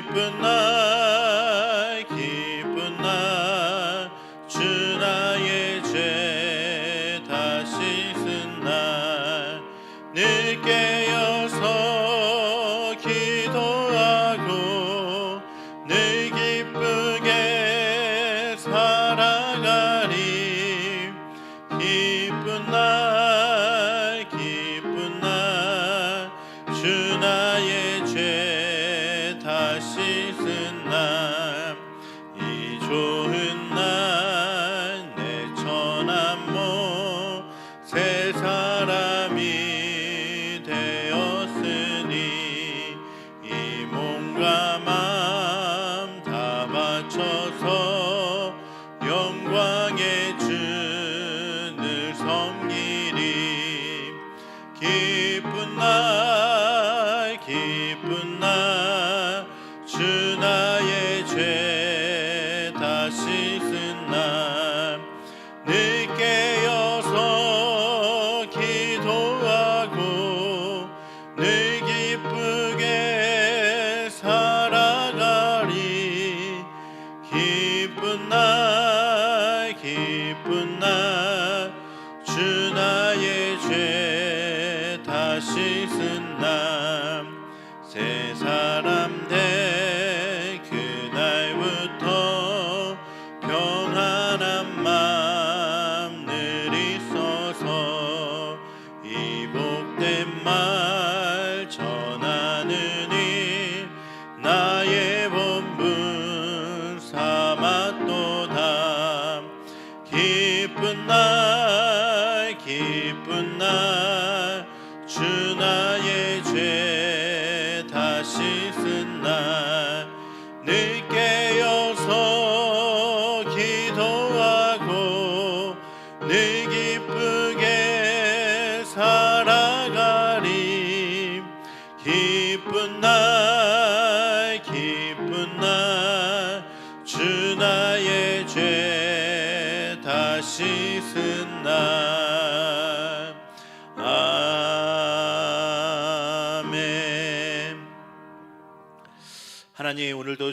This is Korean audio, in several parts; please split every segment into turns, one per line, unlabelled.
기쁜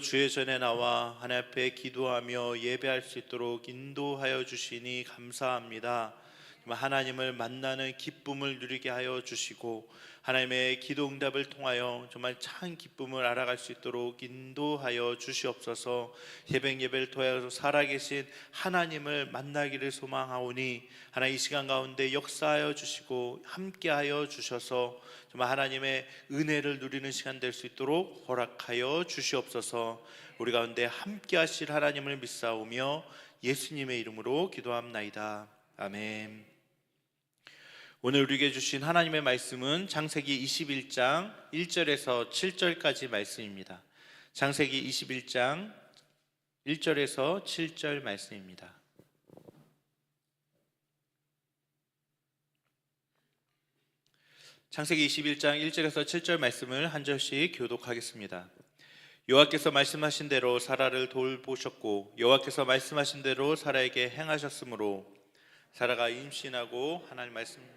주의 전에 나와 하나님 앞에 기도하며 예배할 수 있도록 인도하여 주시니 감사합니다. 하나님을 만나는 기쁨을 누리게 하여 주시고 하나님의 기도 응답을 통하여 정말 참 기쁨을 알아갈 수 있도록 인도하여 주시옵소서. 예배 예배를 통하여 살아계신 하나님을 만나기를 소망하오니 하나님 이 시간 가운데 역사하여 주시고 함께하여 주셔서 정말 하나님의 은혜를 누리는 시간 될 수 있도록 허락하여 주시옵소서. 우리 가운데 함께하실 하나님을 믿사오며 예수님의 이름으로 기도합나이다. 아멘 오늘 우리에게 주신 하나님의 말씀은 창세기 21장 1절에서 7절까지 말씀입니다. 창세기 21장 1절에서 7절 말씀입니다. 창세기 21장 1절에서 7절 말씀을 한 절씩 교독하겠습니다. 여호와께서 말씀하신 대로 사라를 돌보셨고 여호와께서 말씀하신 대로 사라에게 행하셨으므로 사라가 임신하고 하나님 말씀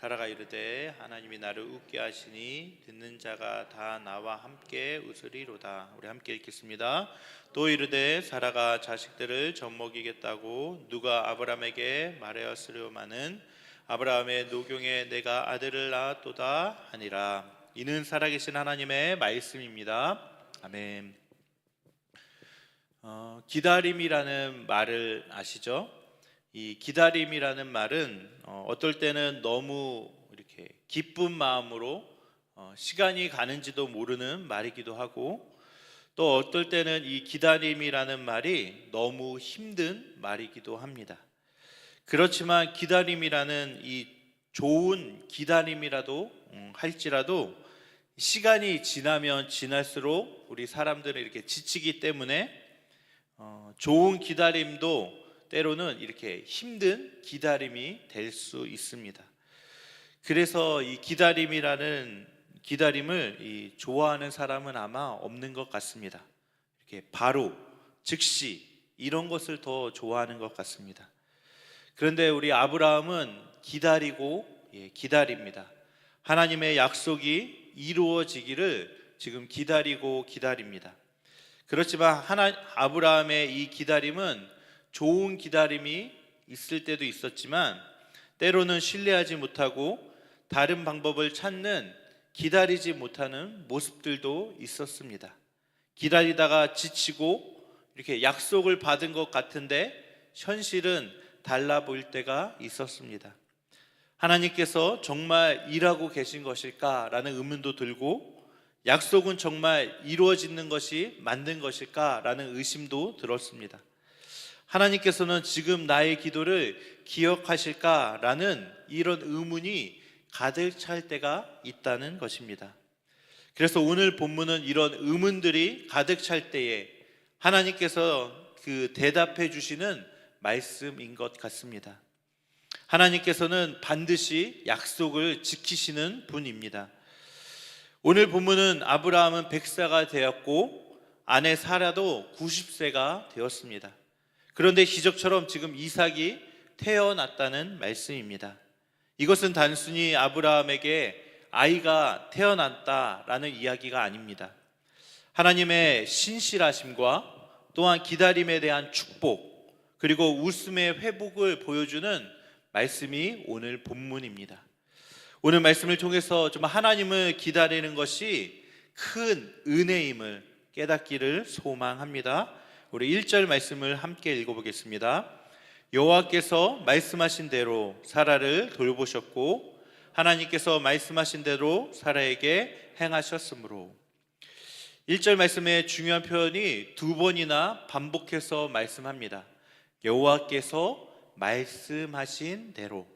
사라가 이르되 하나님이 나를 웃게 하시니 듣는 자가 다 나와 함께 웃으리로다. 우리 함께 읽겠습니다. 또 이르되 사라가 자식들을 젖먹이겠다고 누가 아브라함에게 말하였으려마는 아브라함의 노경에 내가 아들을 낳았도다 하니라. 이는 살아계신 하나님의 말씀입니다. 아멘. 어, 기다림이라는 말을 아시죠? 이 기다림이라는 말은 어, 어떨 때는 너무 이렇게 기쁜 마음으로 어, 시간이 가는지도 모르는 말이기도 하고 또 어떨 때는 이 기다림이라는 말이 너무 힘든 말이기도 합니다. 그렇지만 기다림이라는 이 좋은 기다림이라도 음, 할지라도 시간이 지나면 지날수록 우리 사람들은 이렇게 지치기 때문에 어, 좋은 기다림도 때로는 이렇게 힘든 기다림이 될 수 있습니다. 그래서 이 기다림이라는 기다림을 이 좋아하는 사람은 아마 없는 것 같습니다. 이렇게 바로 즉시 이런 것을 더 좋아하는 것 같습니다. 그런데 우리 아브라함은 기다리고 예, 기다립니다. 하나님의 약속이 이루어지기를 지금 기다리고 기다립니다. 그렇지만 하나 아브라함의 이 기다림은 좋은 기다림이 있을 때도 있었지만 때로는 신뢰하지 못하고 다른 방법을 찾는 기다리지 못하는 모습들도 있었습니다. 기다리다가 지치고 이렇게 약속을 받은 것 같은데 현실은 달라 보일 때가 있었습니다. 하나님께서 정말 일하고 계신 것일까라는 의문도 들고 약속은 정말 이루어지는 것이 맞는 것일까라는 의심도 들었습니다. 하나님께서는 지금 나의 기도를 기억하실까라는 이런 의문이 가득 찰 때가 있다는 것입니다. 그래서 오늘 본문은 이런 의문들이 가득 찰 때에 하나님께서 그 대답해 주시는 말씀인 것 같습니다. 하나님께서는 반드시 약속을 지키시는 분입니다. 오늘 본문은 아브라함은 백사가 되었고 아내 사라도 90세가 되었습니다. 그런데 기적처럼 지금 이삭이 태어났다는 말씀입니다. 이것은 단순히 아브라함에게 아이가 태어났다라는 이야기가 아닙니다. 하나님의 신실하심과 또한 기다림에 대한 축복, 그리고 웃음의 회복을 보여주는 말씀이 오늘 본문입니다. 오늘 말씀을 통해서 좀 하나님을 기다리는 것이 큰 은혜임을 깨닫기를 소망합니다. 우리 1절 말씀을 함께 읽어보겠습니다. 여호와께서 말씀하신 대로 사라를 돌보셨고 하나님께서 말씀하신 대로 사라에게 행하셨으므로 1절 말씀의 중요한 표현이 두 번이나 반복해서 말씀합니다. 여호와께서 말씀하신 대로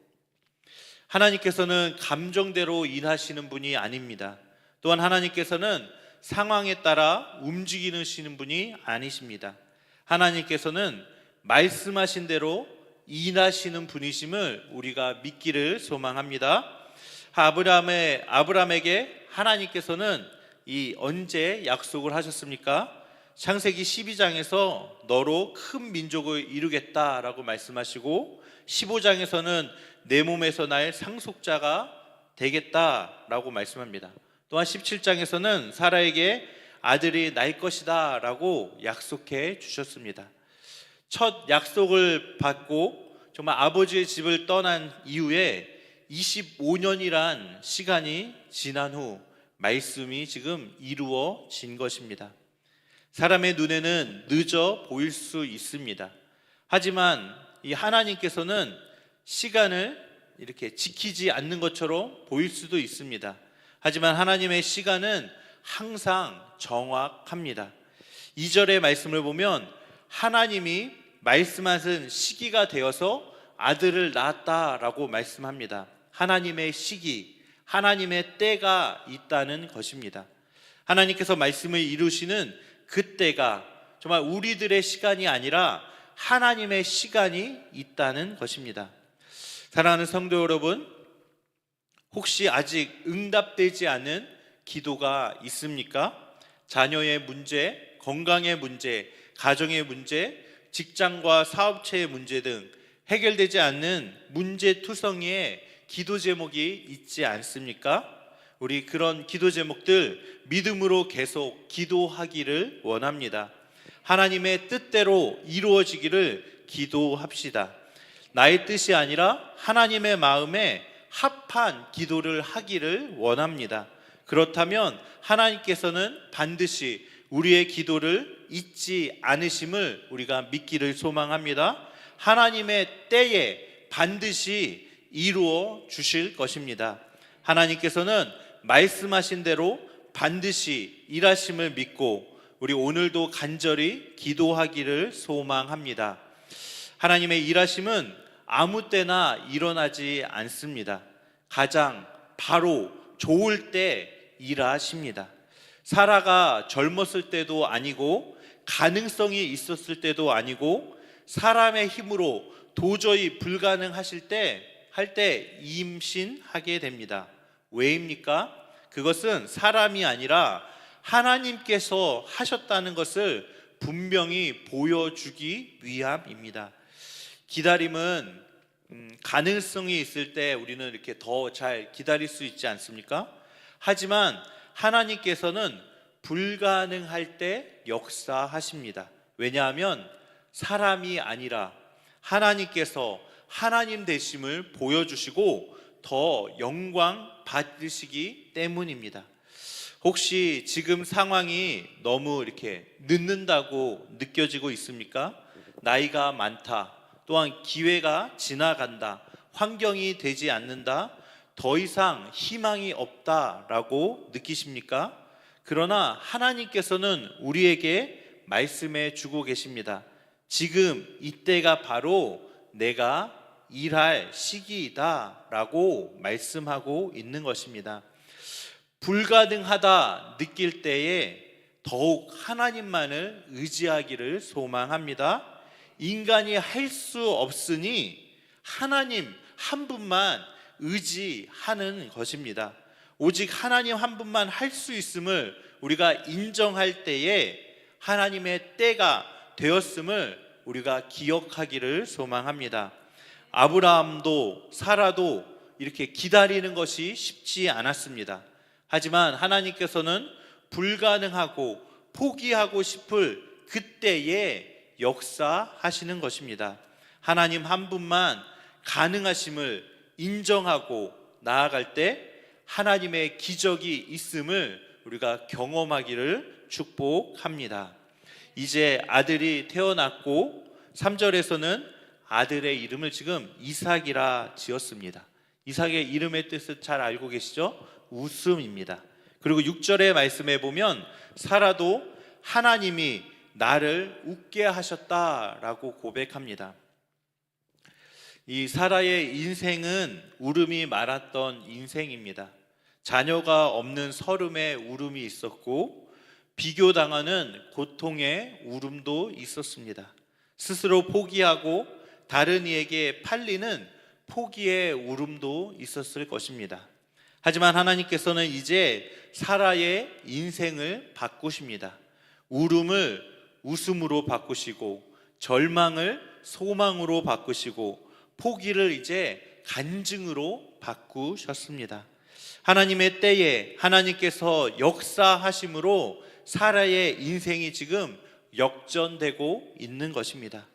하나님께서는 감정대로 일하시는 분이 아닙니다. 또한 하나님께서는 상황에 따라 움직이시는 분이 아니십니다. 하나님께서는 말씀하신 대로 일하시는 분이심을 우리가 믿기를 소망합니다. 아브라함의 아브라함에게 하나님께서는 이 언제 약속을 하셨습니까? 창세기 12장에서 너로 큰 민족을 이루겠다라고 말씀하시고 15장에서는 내 몸에서 날 상속자가 되겠다라고 말씀합니다. 또한 17장에서는 사라에게 아들이 날 것이다 라고 약속해 주셨습니다. 첫 약속을 받고 정말 아버지의 집을 떠난 이후에 25년이란 시간이 지난 후 말씀이 지금 이루어진 것입니다. 사람의 눈에는 늦어 보일 수 있습니다. 하지만 이 하나님께서는 시간을 이렇게 지키지 않는 것처럼 보일 수도 있습니다. 하지만 하나님의 시간은 항상 정확합니다. 2절의 말씀을 보면 하나님이 말씀하신 시기가 되어서 아들을 낳았다라고 말씀합니다. 하나님의 시기, 하나님의 때가 있다는 것입니다. 하나님께서 말씀을 이루시는 그 때가 정말 우리들의 시간이 아니라 하나님의 시간이 있다는 것입니다. 사랑하는 성도 여러분, 혹시 아직 응답되지 않은 기도가 있습니까? 자녀의 문제, 건강의 문제, 가정의 문제, 직장과 사업체의 문제 등 해결되지 않는 문제 투성이의 기도 제목이 있지 않습니까? 우리 그런 기도 제목들 믿음으로 계속 기도하기를 원합니다. 하나님의 뜻대로 이루어지기를 기도합시다. 나의 뜻이 아니라 하나님의 마음에 합한 기도를 하기를 원합니다. 그렇다면 하나님께서는 반드시 우리의 기도를 잊지 않으심을 우리가 믿기를 소망합니다. 하나님의 때에 반드시 이루어 주실 것입니다. 하나님께서는 말씀하신 대로 반드시 일하심을 믿고 우리 오늘도 간절히 기도하기를 소망합니다. 하나님의 일하심은 아무 때나 일어나지 않습니다. 가장 바로 좋을 때 일하십니다. 사라가 젊었을 때도 아니고 가능성이 있었을 때도 아니고 사람의 힘으로 도저히 불가능하실 때 할 때 임신하게 됩니다. 왜입니까? 그것은 사람이 아니라 하나님께서 하셨다는 것을 분명히 보여주기 위함입니다. 기다림은 음, 가능성이 있을 때 우리는 이렇게 더 잘 기다릴 수 있지 않습니까? 하지만 하나님께서는 불가능할 때 역사하십니다. 왜냐하면 사람이 아니라 하나님께서 하나님 되심을 보여주시고 더 영광 받으시기 때문입니다. 혹시 지금 상황이 너무 이렇게 늦는다고 느껴지고 있습니까? 나이가 많다. 또한 기회가 지나간다. 환경이 되지 않는다. 더 이상 희망이 없다라고 느끼십니까? 그러나 하나님께서는 우리에게 말씀해 주고 계십니다. 지금 이때가 바로 내가 일할 시기이다라고 말씀하고 있는 것입니다. 불가능하다 느낄 때에 더욱 하나님만을 의지하기를 소망합니다. 인간이 할 수 없으니 하나님 한 분만 의지하는 것입니다. 오직 하나님 한 분만 할 수 있음을 우리가 인정할 때에 하나님의 때가 되었음을 우리가 기억하기를 소망합니다. 아브라함도 사라도 이렇게 기다리는 것이 쉽지 않았습니다. 하지만 하나님께서는 불가능하고 포기하고 싶을 그때에 역사하시는 것입니다. 하나님 한 분만 가능하심을 인정하고 나아갈 때 하나님의 기적이 있음을 우리가 경험하기를 축복합니다. 이제 아들이 태어났고 3절에서는 아들의 이름을 지금 이삭이라 지었습니다. 이삭의 이름의 뜻을 잘 알고 계시죠? 웃음입니다. 그리고 6절의 말씀에 보면 사라도 하나님이 나를 웃게 하셨다라고 고백합니다. 이 사라의 인생은 울음이 많았던 인생입니다. 자녀가 없는 서름의 울음이 있었고 비교당하는 고통의 울음도 있었습니다. 스스로 포기하고 다른 이에게 팔리는 포기의 울음도 있었을 것입니다. 하지만 하나님께서는 이제 사라의 인생을 바꾸십니다. 울음을 웃음으로 바꾸시고 절망을 소망으로 바꾸시고 포기를 이제 간증으로 바꾸셨습니다. 하나님의 때에 하나님께서 역사하심으로 사라의 인생이 지금 역전되고 있는 것입니다.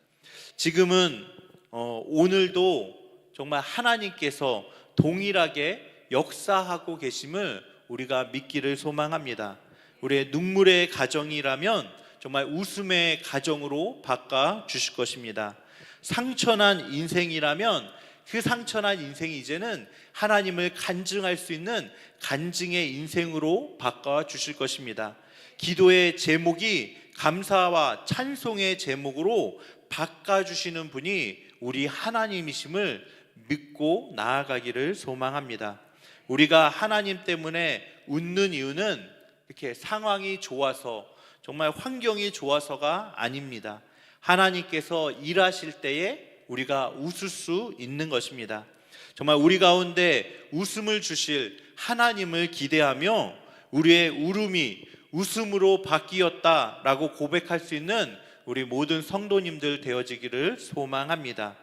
지금은 어, 오늘도 정말 하나님께서 동일하게 역사하고 계심을 우리가 믿기를 소망합니다. 우리의 눈물의 가정이라면 정말 웃음의 가정으로 바꿔 주실 것입니다. 상처난 인생이라면 그 상처난 인생이 이제는 하나님을 간증할 수 있는 간증의 인생으로 바꿔 주실 것입니다. 기도의 제목이 감사와 찬송의 제목으로 바꿔 주시는 분이 우리 하나님이심을 믿고 나아가기를 소망합니다. 우리가 하나님 때문에 웃는 이유는 이렇게 상황이 좋아서 정말 환경이 좋아서가 아닙니다. 하나님께서 일하실 때에 우리가 웃을 수 있는 것입니다. 정말 우리 가운데 웃음을 주실 하나님을 기대하며 우리의 울음이 웃음으로 바뀌었다라고 고백할 수 있는 우리 모든 성도님들 되어지기를 소망합니다.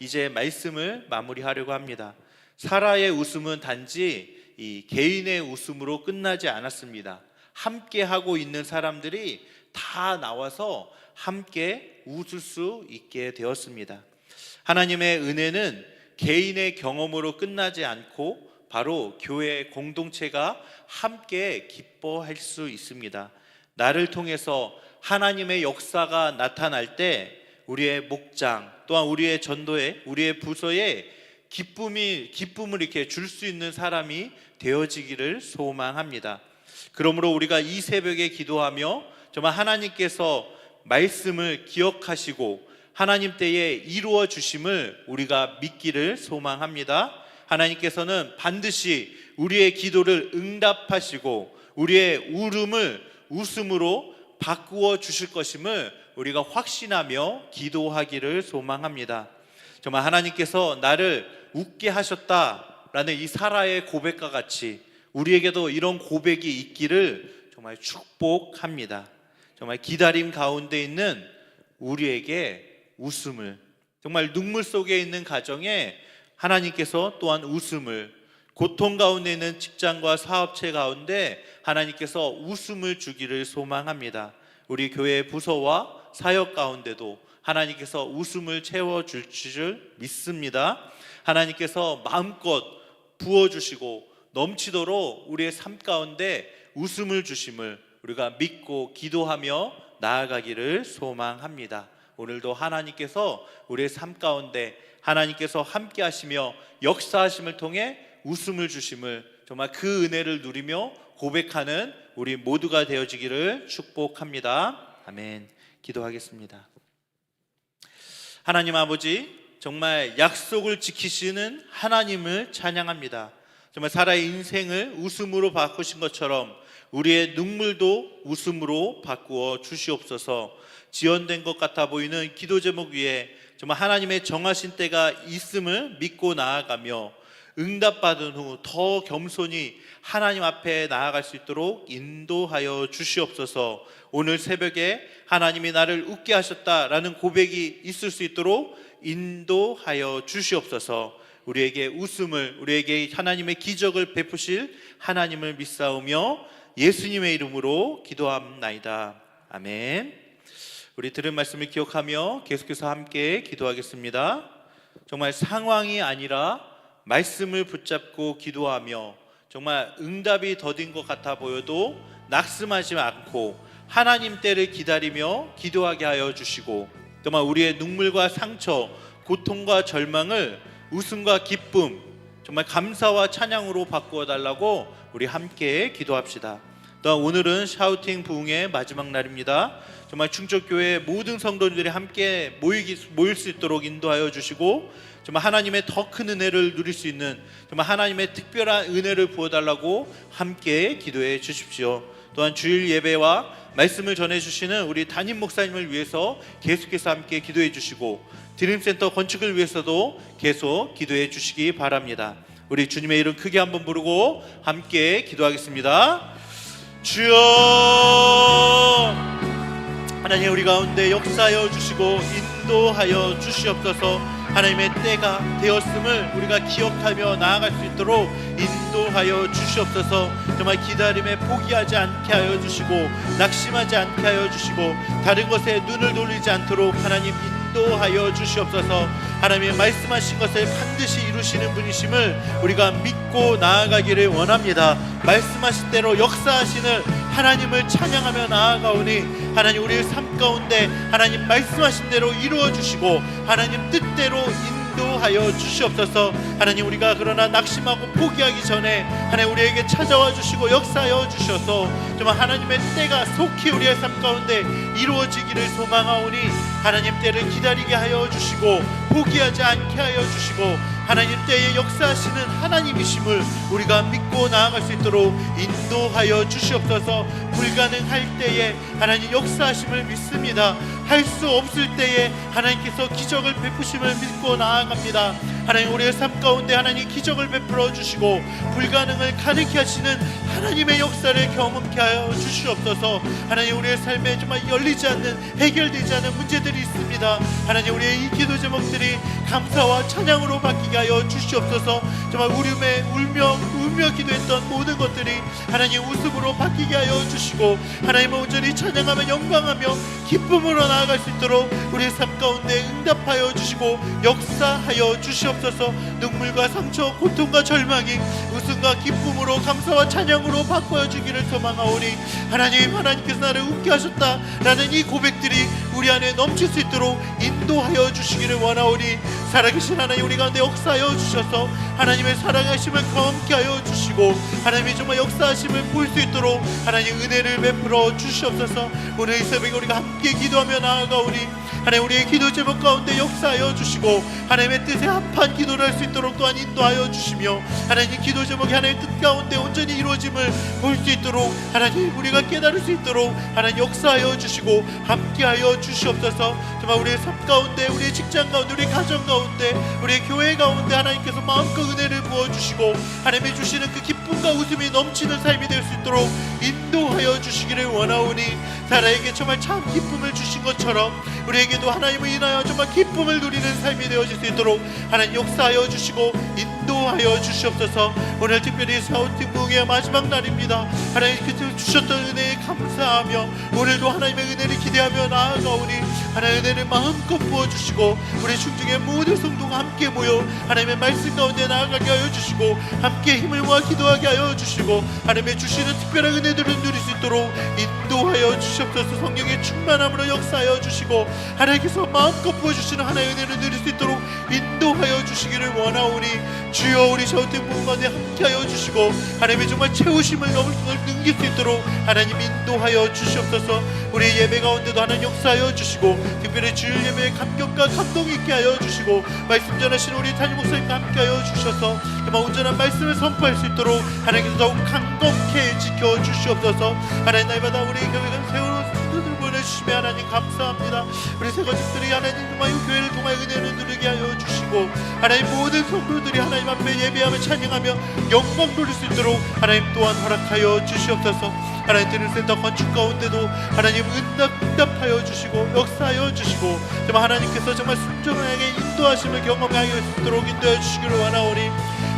이제 말씀을 마무리하려고 합니다. 사라의 웃음은 단지 이 개인의 웃음으로 끝나지 않았습니다. 함께 하고 있는 사람들이 다 나와서 함께 웃을 수 있게 되었습니다. 하나님의 은혜는 개인의 경험으로 끝나지 않고 바로 교회 공동체가 함께 기뻐할 수 있습니다. 나를 통해서 하나님의 역사가 나타날 때 우리의 목장 또한 우리의 전도에 우리의 부서에 기쁨이 기쁨을 이렇게 줄 수 있는 사람이 되어지기를 소망합니다. 그러므로 우리가 이 새벽에 기도하며 정말 하나님께서 말씀을 기억하시고 하나님 때에 이루어 주심을 우리가 믿기를 소망합니다. 하나님께서는 반드시 우리의 기도를 응답하시고 우리의 울음을 웃음으로 바꾸어 주실 것임을 우리가 확신하며 기도하기를 소망합니다. 정말 하나님께서 나를 웃게 하셨다라는 이 사라의 고백과 같이 우리에게도 이런 고백이 있기를 정말 축복합니다. 정말 기다림 가운데 있는 우리에게 웃음을 정말 눈물 속에 있는 가정에 하나님께서 또한 웃음을 고통 가운데 있는 직장과 사업체 가운데 하나님께서 웃음을 주기를 소망합니다. 우리 교회 부서와 사역 가운데도 하나님께서 웃음을 채워 줄 줄 믿습니다. 하나님께서 마음껏 부어 주시고 넘치도록 우리의 삶 가운데 웃음을 주심을 우리가 믿고 기도하며 나아가기를 소망합니다. 오늘도 하나님께서 우리의 삶 가운데 하나님께서 함께 하시며 역사하심을 통해 웃음을 주심을 정말 그 은혜를 누리며 고백하는 우리 모두가 되어지기를 축복합니다. 아멘. 기도하겠습니다. 하나님 아버지, 정말 약속을 지키시는 하나님을 찬양합니다. 정말 사라의 인생을 웃음으로 바꾸신 것처럼 우리의 눈물도 웃음으로 바꾸어 주시옵소서. 지연된 것 같아 보이는 기도 제목 위에 정말 하나님의 정하신 때가 있음을 믿고 나아가며 응답받은 후 더 겸손히 하나님 앞에 나아갈 수 있도록 인도하여 주시옵소서. 오늘 새벽에 하나님이 나를 웃게 하셨다라는 고백이 있을 수 있도록 인도하여 주시옵소서. 우리에게 웃음을 우리에게 하나님의 기적을 베푸실 하나님을 믿사오며 예수님의 이름으로 기도합나이다. 아멘. 우리 들은 말씀을 기억하며 계속해서 함께 기도하겠습니다. 정말 상황이 아니라 말씀을 붙잡고 기도하며 정말 응답이 더딘 것 같아 보여도 낙심하지 않고 하나님 때를 기다리며 기도하게 하여 주시고 정말 우리의 눈물과 상처, 고통과 절망을 웃음과 기쁨, 정말 감사와 찬양으로 바꾸어 달라고 우리 함께 기도합시다. 또한 오늘은 샤우팅 부흥의 마지막 날입니다. 정말 충족교회 모든 성도들이 함께 모이기, 모일 수 있도록 인도하여 주시고 정말 하나님의 더 큰 은혜를 누릴 수 있는 정말 하나님의 특별한 은혜를 부어달라고 함께 기도해 주십시오. 또한 주일 예배와 말씀을 전해 주시는 우리 담임 목사님을 위해서 계속해서 함께 기도해 주시고 드림센터 건축을 위해서도 계속 기도해 주시기 바랍니다. 우리 주님의 이름 크게 한번 부르고 함께 기도하겠습니다. 주여 하나님 우리 가운데 역사하여 주시고 인도하여 주시옵소서 하나님의 때가 되었음을 우리가 기억하며 나아갈 수 있도록 인도하여 주시옵소서 정말 기다림에 포기하지 않게 하여 주시고 낙심하지 않게 하여 주시고 다른 것에 눈을 돌리지 않도록 하나님 인도하여 주시옵소서. 하나님의 말씀하신 것을 반드시 이루시는 분이심을 우리가 믿고 나아가기를 원합니다. 말씀하신 대로 역사하시는 하나님을 찬양하며 나아가오니 하나님 우리의 삶 가운데 하나님 말씀하신 대로 이루어 주시고 하나님 뜻대로 인도하여 주시옵소서. 하나님 우리가 그러나 낙심하고 포기하기 전에 하나님 우리에게 찾아와 주시고 역사하여 주셔서 정말 하나님의 때가 속히 우리의 삶 가운데 이루어지기를 소망하오니 하나님 때를 기다리게 하여 주시고 포기하지 않게 하여 주시고 하나님 때에 역사하시는 하나님이심을 우리가 믿고 나아갈 수 있도록 인도하여 주시옵소서. 불가능할 때에 하나님 역사하심을 믿습니다 할 수 없을 때에 하나님께서 기적을 베푸심을 믿고 나아갑니다. 하나님 우리의 삶 가운데 하나님 기적을 베풀어 주시고 불가능을 가능케 하시는 하나님의 역사를 경험케 하여 주시옵소서. 하나님 우리의 삶에 정말 열리지 않는 해결되지 않은 문제들이 있습니다. 하나님 우리의 이 기도 제목들이 감사와 찬양으로 바뀌게 하여 주시옵소서 정말 울음에 울며 울며 기도했던 모든 것들이 하나님 웃음으로 바뀌게 하여 주시고 하나님을 온전히 찬양하며 영광하며 기쁨으로 나아갈 수 있도록 우리의 삶 가운데 응답하여 주시고 역사하여 주시옵소서. 눈물과 상처 고통과 절망이 웃음과 기쁨으로 감사와 찬양으로 바꿔 주기를 소망하오니 하나님 하나님께서 나를 웃게 하셨다라는 이 고백들이 우리 안에 넘칠 수 있도록 인도하여 주시기를 원하오니 살아계신 하나님 우리 가운데 역사하여 주셔서 하나님 의 사랑하심을 경험케 하여 주시고 하나님의 정말 역사하심을 볼 수 있도록 하나님 은혜를 베풀어 주시옵소서. 오늘 이 새벽에 우리가 함께 기도하며 나아가오니 하나님 우리의 기도 제목 가운데 역사하여 주시고 하나님의 뜻에 합한 기도를 할 수 있도록 또한 인도하여 주시며 하나님 기도 제목이 하나님의 뜻 가운데 온전히 이루어짐을 볼 수 있도록 하나님 우리가 깨달을 수 있도록 하나님 역사하여 주시고 함께하여 주시옵소서. 정말 우리의 삶 가운데 우리의 직장 가운데 우리의 가정 가운데 우리의 교회 가운데 하나님께서 마음껏 은혜를 부어주시고 하나님이 주시는 그 기쁨과 웃음이 넘치는 삶이 될 수 있도록 인도하여 주시기를 원하오니 나라에게 정말 참 기쁨을 주신 것처럼 우리에게도 하나님을 인하여 정말 기쁨을 누리는 삶이 되어질 수 있도록 하나님 역사하여 주시고 인도 하여 주시옵소서. 오늘 특별히 사우팅 무의 마지막 날입니다. 하나님께서 주셨던 은혜에 감사하며 오늘도 하나님의 은혜를 기대하며 나아가오니 하나님의 은혜를 마음껏 부어주시고 우리 중중의 모든 성도가 함께 모여 하나님의 말씀 가운데 나아가게 하여 주시고 함께 힘을 모아 기도하게 하여 주시고 하나님의 주시는 특별한 은혜들을 누릴 수 있도록 인도하여 주시옵소서. 성령의 충만함으로 역사하여 주시고 하나님께서 마음껏 부어주시는 하나님의 은혜를 누릴 수 있도록 인도하여 주시기를 원하오니 주여 우리 저우팅 무가운데 함께하여 주시고 하나님의 정말 채우심을 넘을 걸 넘길 수 있도록 하나님 인도하여 주시옵소서. 우리 예배 가운데도 하나님 역사하여 주시고 특별히 주일 예배에 감격과 감동 있게 하여 주시고 말씀 전하신 우리 담임 목사님과 함께하여 주셔서 정말 온전한 말씀을 선포할 수 있도록 하나님께서 더욱 강건케 지켜 주시옵소서. 하나님 날마다 우리 교회가 세월호 성도들 보내주시며 하나님 감사합니다. 우리 새가족들이 하나님 정말 이 교회를 통하여 은혜를 누리게 하여 주시고 하나님 모든 성도들이 하나님 앞에 예배하며 찬양하며 영광 돌릴 수 있도록 하나님 또한 허락하여 주시옵소서. 하나님 드는 센터 건축 가운데도 하나님 응답, 응답하여 주시고 역사하여 주시고 정말 하나님께서 정말 순종하게 인도하심을 수 있도록 인도해 주시기를 원하오니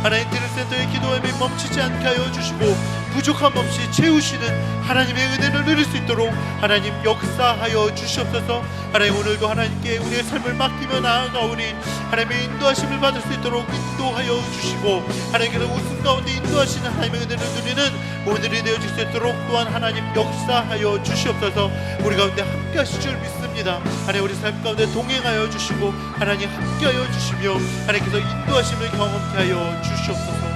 하나님 드는 센터의 기도함이 멈추지 않게 하여 주시고 부족함 없이 채우시는 하나님의 은혜를 누릴 수 있도록 하나님 역사하여 주시옵소서. 하나님 오늘도 하나님께 우리의 삶을 맡기며 나아가오니 하나님의 인도하심을 받을 수 있도록 인도하여 주시고 하나님께서 웃음 가운데 인도하시는 하나님의 은혜를 누리는 오늘이 되어질 수 있도록 또한 하나님 역사하여 주시옵소서. 우리 가운데 함께 하실 줄 믿습니다. 하나님 우리 삶 가운데 동행하여 주시고 하나님 함께하여 주시며 하나님께서 인도하심을 경험케 하여 주시옵소서